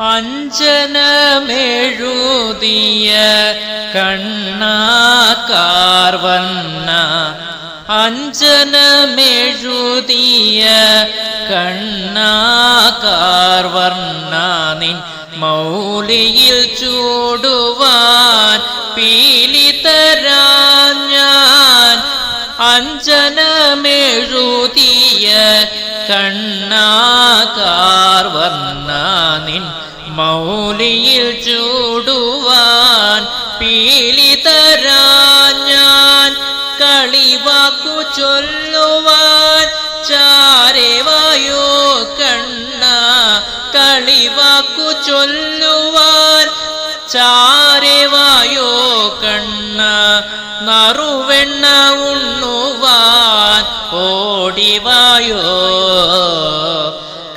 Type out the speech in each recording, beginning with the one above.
അഞ്ജനമെഴുതിയ കണ്ണാകാർവന്ന അഞ്ജനമെഴുതിയ കണ്ണാകാർവർണ നിൻ മൗലിയിൽ ചൂടുവാൻ പീലിതരാൻ ഞാൻ അഞ്ജനമെഴുതിയ കണ്ണാകാർവർണ നിൻ മൗലിയിൽ ചൂടുവാൻ പീലിതരാൻ ഞാൻ കളിവാക്കു ചൊല്ലുവാൻ ചാരവായോ കണ്ണ കളിവാക്കു ചൊല്ലുവാൻ ചാരവായോ കണ്ണ നറുവെണ്ണ ഉണ്ണുവാൻ ഓടിവായോ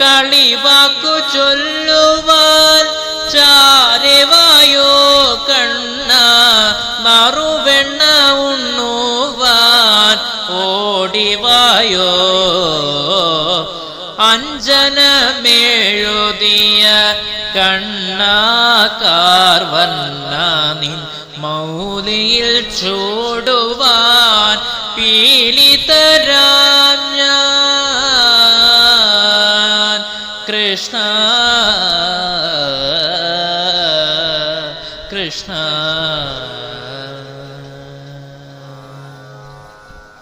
കളിവാക്കു ചൊല്ലുവാൻ നറുവെണ്ണ ഉണ്ണുവാൻ ഓടിവായോ? അഞ്ജന മേഴുതിയ വന്ന നിൻ മൗലിയിൽ ചൂടുവാൻ പീലി തരാഞ്ഞ കൃഷ്ണ കൃഷ്ണ.